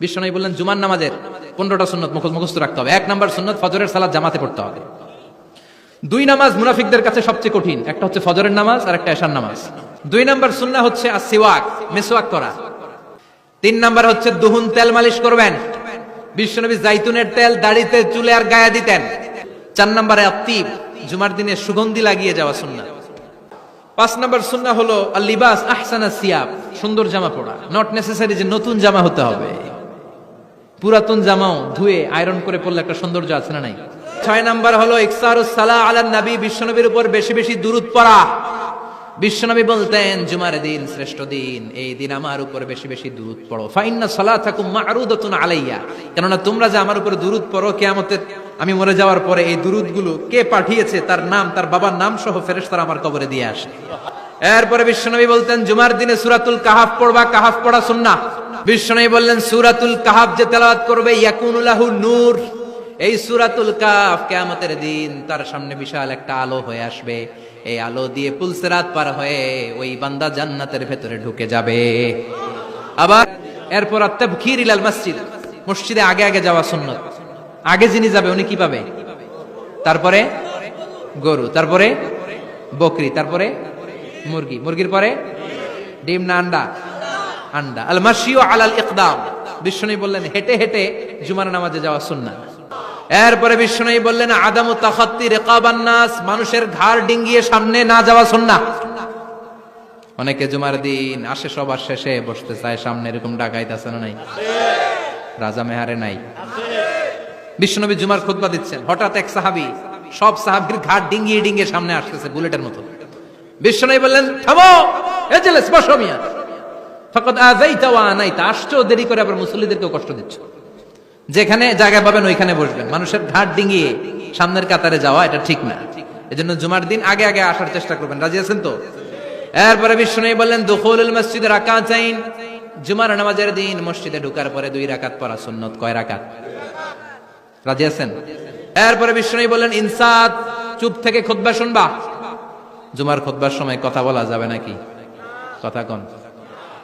বিশ্বনবী বললেন, জুমার নামাজের পনেরোটা সুন্নত মুখ মুখস্থ রাখতে হবে। এক নাম্বার সুন্নত, ফজরের সালাদ জামাতে পড়তে হবে। দুই নামাজ মুনাফিকদের কাছে সবচেয়ে কঠিন। একটা হচ্ছে ফজরের নামাজ, আর একটা এশার নামাজ। দুই নাম্বার সুন্না হচ্ছে আসিওয়াক মেসওয়াক করা। তিন নাম্বার হচ্ছে দুহুন তেল মালিশ করবেন। বিশ্বনবী জাইতুনের তেল দাড়িতে, চুলে আর গায়ে দিতেন। চার নাম্বারে আত্মিব জুমার দিনে সুগন্ধি লাগিয়ে যাওয়া সুন্না। পাঁচ নাম্বার সুন্না হলো লিবাস আহসানা সিয়াব, সুন্দর জামা পড়া। নট নেসেসারি যে নতুন জামা হতে হবে। পুরাতন জামাও ধুয়ে আয়রন করে পড়লে একটা সৌন্দর্য আছে না নাই? ছয় নাম্বার হলো ইকসারুস সালাহ আলা নবী, বিশ্বনবীর উপর বেশি বেশি দুরুদ পড়া। বিশ্বনবী বলতেন, জুমার দিন শ্রেষ্ঠ দিন, এই দিন আমার উপর বেশি বেশি দুরুদ পড়ো। ফাইন্না সালাতাকুম মা'রুদাতুন আলাইয়া। কেননা তোমরা যে আমার উপর দুরুদ পড়ো, কিয়ামতের আমি মরে যাওয়ার পরে এই দুরুদগুলো কে পাঠিয়েছে, তার নাম, তার বাবার নাম সহ ফেরেশতারা আমার কবরে দিয়ে আসে। এরপরে বিশ্বনবী বলতেন, জুমার দিনে সুরাতুল কাহাফ পড়বা, কাহাফ পড়া সুন্নাহ। বিশ্বনবী বললেন, সুরাতুল কাহাব যে তেলাওয়াত করবে ইয়াকুনুলাহু নূর। এই সূরাতুল কাহাফ কিয়ামতের দিন তার সামনে বিশাল একটা আলো হয়ে আসবে। এই আলো দিয়ে পুলসিরাত পার হয়ে ওই বান্দা জান্নাতের ভেতরে ঢুকে যাবে। আবার এরপর আত্তাবখির ইলাল মসজিদ, মসজিদে আগে আগে যাওয়া সুন্নত। আগে যিনি যাবে উনি কি পাবে? তারপরে গরু, তারপরে বকরি, তারপরে মুরগি। মুরগির পরে ডিম না আন্ডা? আন্ডা আল মাসিও আলাল ইকদাম। বিশ্বনবী বললেন, হেঁটে হেঁটে জুমার নামাজে যাওয়া সুন্না এরপরে বিশ্বনবী বললেন, আদামু তাখাত্তি রিকাবান নাস, মানুষের ঘাড় ডিঙ্গিয়ে সামনে না যাওয়া সুন্না অনেকে জুমার দিন আসে, সবার শেষে বসতে চায়, সামনে এরকম ডাকাইতে আছে না নাই? রাজা মেহারে নাই। বিশ্বনবী জুমার খুতবা দিচ্ছেন। হঠাৎ এক সাহাবি, সব সাহাবির ঘাট ডিঙ্গিয়ে ডিঙ্গিয়ে সামনে আসতেছে, বুলেটের মতো। বিশ্বনবী বললেন, থামো! এজেলেস বসো মিয়া। ফকত আজাইতা ওয়া আনাইতা। আসছো, দেরি করে আবার মুসল্লিদেরকেও কষ্ট দিচ্ছ। যেখানে জায়গা পাবেন, ওইখানে বসবেন। মানুষের ঘাট ডিঙ্গিয়ে সামনের কাতারে যাওয়া, এটা ঠিক না। এজন্য জুমার দিন আগে আগে আসার চেষ্টা করবেন। রাজি আছেন তো? এরপরে বললেন দুখুল মসজিদে রাকাত চাইন জুমার নামাজের দিন মসজিদে ঢুকার পরে দুই রাকাত পড়া সুন্নত। কয় রাকাত? রাজি আছেন? এরপরে বিষ্ণু বললেন, ইনসাদ, চুপ থেকে খুতবা শুনবা। জুমার খুতবার সময় কথা বলা যাবে নাকি? কথা কন।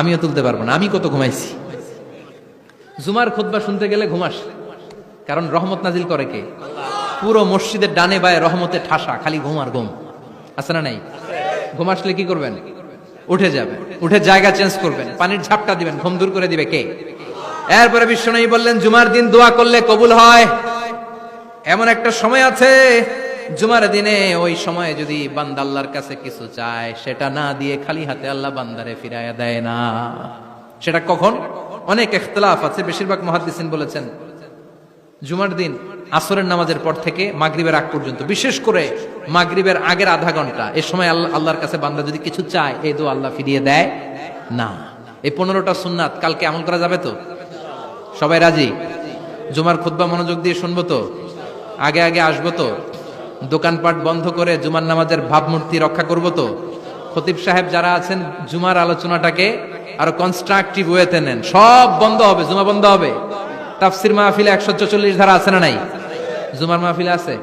আমিও তুলতে পারব না, আমি কত ঘুমাইছি। জুমার খুতবা শুনতে গেলে ঘুমাস, কারণ রহমত নাজিল করে কে? পুরো মসজিদের ডানে বায়ে রহমতে ঠাসা, খালি ঘুম আর ঘুম। আছে না নাই? ঘুম আসলে কি করবেন? উঠে যাবে উঠে জায়গা চেঞ্জ করবেন, পানির ঝাপটা দিবেন, ঘুম দূর করে দিবে কে? এরপরে বিশ্বনবী বললেন, জুমার দিন দোয়া করলে কবুল হয়। এমন একটা সময় আছে জুমার দিনে ওই সময় যদি বান্দা আল্লাহর কাছে কিছু চায়, সেটা না দিয়ে খালি হাতে আল্লাহ বান্দারে ফিরাইয়া দেয় না। সেটা কখন? অনেক এখতলাফ আছে, বেশিরভাগ মহাদ্দিসিন বলেছেন। জুমার দিন, আসরের নামাজের পর থেকে মাগরিবের আগ পর্যন্ত, বিশেষ করে মাগরিবের আগের আধা ঘণ্টা, এ সময় আল্লাহ, আল্লাহর কাছে বান্দা যদি কিছু চায়, এই দো আল্লাহ ফিরিয়ে দেয় না। এই পনেরোটা সুন্নাত কালকে আমল করা যাবে তো? সবাই রাজি? জুমার খুতবা মনোযোগ দিয়ে শুনব তো? আগে আগে আসব তো? দোকানপাট বন্ধ করে জুমার নামাজের ভাবমূর্তি রক্ষা করব তো? খতিব সাহেব যারা আছেন, জুমার আলোচনাটাকে আরও কনস্ট্রাকটিভ ওয়েতে নেন। সব বন্ধ হবে, জুমা বন্ধ হবে। তাফসির মাহফিলে একশো চল্লিশ ধারা আছে না নাই? জুমার মাহফিলে আছে?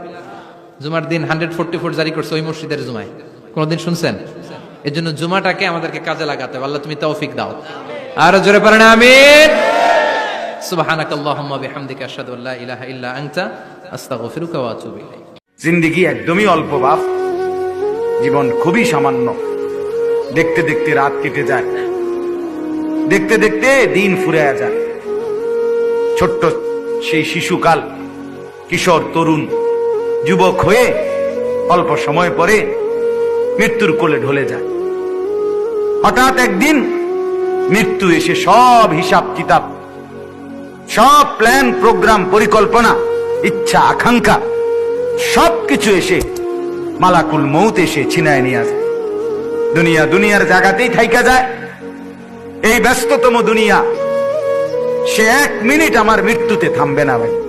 জুমার দিন হান্ড্রেড ফোর্টি ফোর জারি করছে ওই মসজিদের জুমায়। কোনদিন শুনছেন? এর জন্য জুমাটাকে আমাদেরকে কাজে লাগাতে আল্লাহ তুমি তৌফিক দাও। আরও জোরে পারেন আমিন। সুবহানাক আল্লাহুম্মা বিহামদিকা আশহাদু আল্লা ইলাহা ইল্লা আনতা, আস্তাগফিরুকা ওয়া আতুবু ইলাইক। জিন্দিগি একদমই অল্প, বাপ। জীবন খুবই সামান্য। দেখতে দেখতে রাত কেটে যায়। দেখতে দেখতে দিন ফুরে যায়। ছোট্ট সেই শিশুকাল, কিশোর, তরুণ, যুবক হয়ে অল্প সময় পরে মৃত্যুর কোলে ঢলে যায়। হঠাৎ একদিন মৃত্যু এসে সব হিসাব কিতাব, সব প্ল্যান, প্রোগ্রাম, পরিকল্পনা, ইচ্ছা, আকাঙ্ক্ষা সবকিছু এসে মালাকুল মৌত এসে ছিনায় নিয়ে আসে। দুনিয়া দুনিয়ার জায়গাতেই থাইকা যায়। এই ব্যস্ততম দুনিয়া, সে এক মিনিট আমার মৃত্যুতে থামবে না ভাই।